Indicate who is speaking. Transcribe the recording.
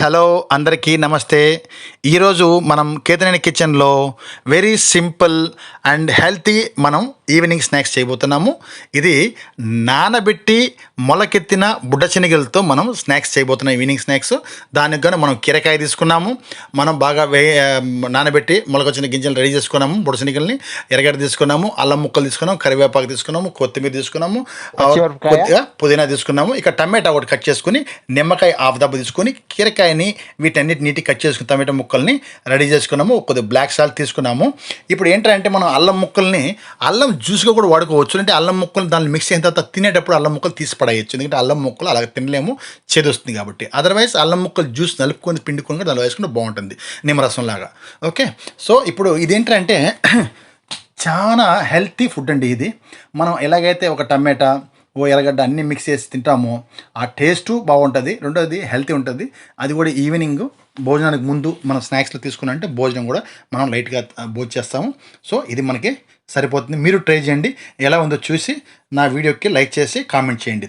Speaker 1: Hello అందరికీ నమస్తే. ఈరోజు మనం కేతనేని కిచెన్లో వెరీ సింపుల్ అండ్ హెల్తీ మనం ఈవినింగ్ స్నాక్స్ చేయబోతున్నాము. ఇది నానబెట్టి మొలకెత్తిన బుడ్డ శనగలతో మనం స్నాక్స్ చేయబోతున్నాం ఈవినింగ్ స్నాక్స్ దానికి గాను మనం కీరకాయ తీసుకున్నాము. మనం బాగా వే నానబెట్టి మొలకొచ్చిన గింజలు రెడీ చేసుకున్నాము బుడ్డ శనగల్ని. ఎర్రగడ్డ తీసుకున్నాము అల్లం ముక్కలు తీసుకున్నాము కరివేపాకు తీసుకున్నాము కొత్తిమీర తీసుకున్నాము? కొద్దిగా పుదీనా తీసుకున్నాము. ఇక టమాటా ఒకటి కట్ చేసుకుని నిమ్మకాయ హాఫ్ దెబ్బ తీసుకొని కీరకాయని వీటన్నిటి నీటి కట్ చేసుకుని టమాటో ముక్కల్ని రెడీ చేసుకున్నాము కొద్దిగా బ్లాక్ సాల్ట్ తీసుకున్నాము. ఇప్పుడు ఏంటంటే మనం అల్లం ముక్కల్ని అల్లం జ్యూస్గా కూడా వాడుకోవచ్చు. అంటే అల్లం ముక్కలు దాన్ని మిక్స్ అయిన తర్వాత తినేటప్పుడు అల్లం ముక్కలు తీసి పడేయచ్చు. ఎందుకంటే అల్లం ముక్కలు అలాగ తినలేము చేదొస్తుంది కాబట్టి. అదర్వైజ్ అల్లం ముక్కలు జ్యూస్ నలుపుకొని పిండుకొని కూడా దానిలో వేసుకుంటే బాగుంటుంది నిమ్మరసం లాగా. ఓకే సో ఇప్పుడు ఇదేంటంటే చాలా హెల్తీ ఫుడ్ అండి ఇది. మనం ఎలాగైతే ఒక టమాటా ఓ ఎర్రగడ్డ అన్నీ మిక్స్ చేసి తింటామో. ఆ టేస్టు బాగుంటుంది. రెండోది హెల్తీ ఉంటుంది. అది కూడా ఈవినింగ్ భోజనానికి ముందు మనం స్నాక్స్లో తీసుకున్నంటే భోజనం కూడా మనం లైట్గా భోజనం చేస్తాము. సో ఇది మనకి సరిపోతుంది. మీరు ట్రై చేయండి. ఎలా ఉందో చూసి నా వీడియోకి లైక్ చేసి కామెంట్ చేయండి.